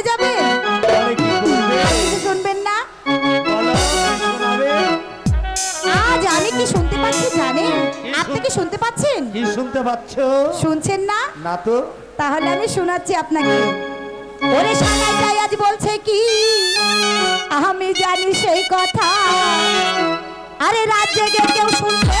শুনে যাবে? শুনবেন না? আজ আমি কি শুনতে পাচ্ছি জানেন আপনি কি শুনতে পাচ্ছেন? কি শুনতে পাচ্ছ? শুনছেন না? না তো। তাহলে আমি শোনাচ্ছি আপনাকে। ওরে আজ বলছে কি? আমি জানি সেই কথা। আরে রাত জেগে কেউ শুনছে?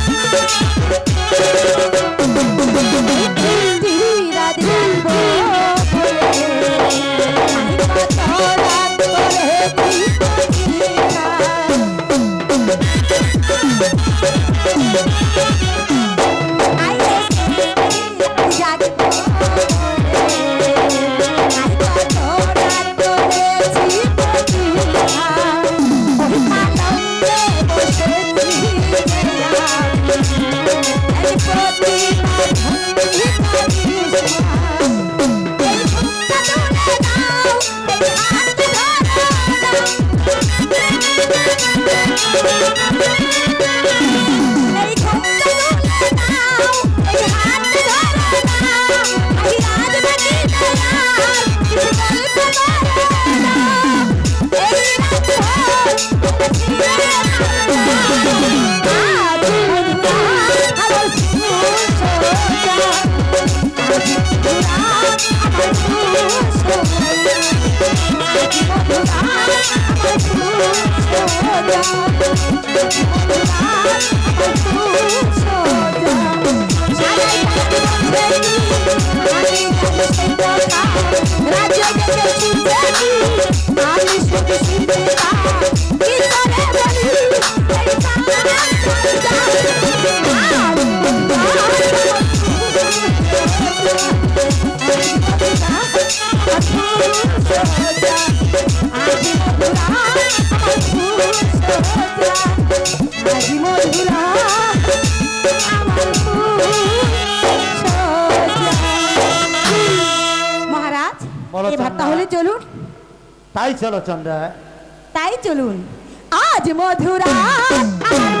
এই হাত ধরে না আজ রাত আমি শুধু শুনতে পাই এবার তাহলে চলুন। তাই চলো চন্দ্রা। তাই চলুন। আজ মধুরা আজ মধুরা